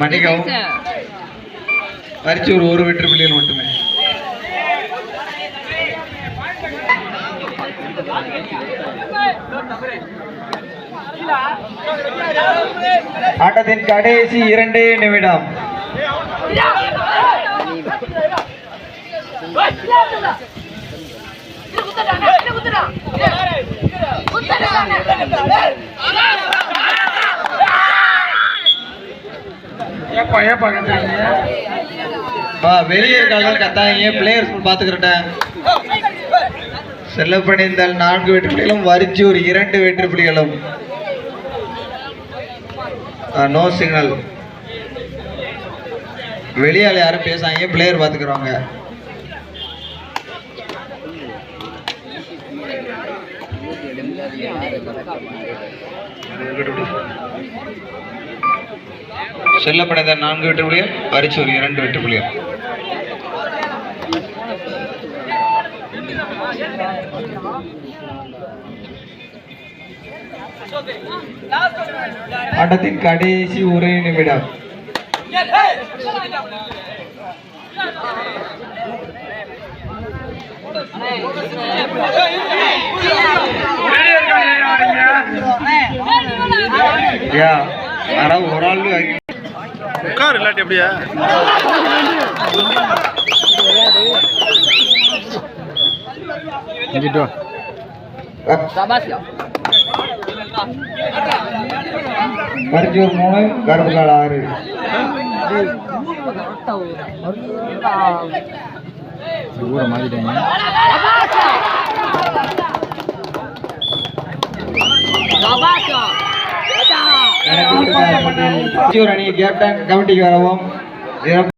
மன்னிக்கவும் பரிச்சூர் ஒரு வெற்றி புள்ளிகள் மட்டுமே ஆட்டத்தின் கடைசி இரண்டே நிமிடம் ஏப்பா ஏப்பா கத்துறீங்க? பா வெளியே இருக்காங்க கத்தாங்க பிளேயர்ஸ் பாத்துக்கிறேன் செல்லப்பணிந்தால் நான்கு வெற்றி புள்ளிகளும் வரிச்சூர் இரண்டு வெற்றி புள்ளிகளும் நோ சிக்னல் வெளியால் யாரும் பேசாங்க பிளேயர் பாத்துக்கிறவங்க. செல்லப்படைந்த நான்கு வெற்றி புள்ளிகள் அரிச்சூர் இரண்டு வெற்றி புள்ளிகள் ஆட்டத்தின் கடைசி ஒரே நிமிடம் யா ஒரு ஆள் உட்கார் இல்லாட்டி எப்படியா? மருத்துவர் மூணு கரும்புகால் ஆறு. இது ஊரை மாத்திட்டாங்க. மருத்துவர் அணி கேப்டன் கமிட்டிக்கு வரவும்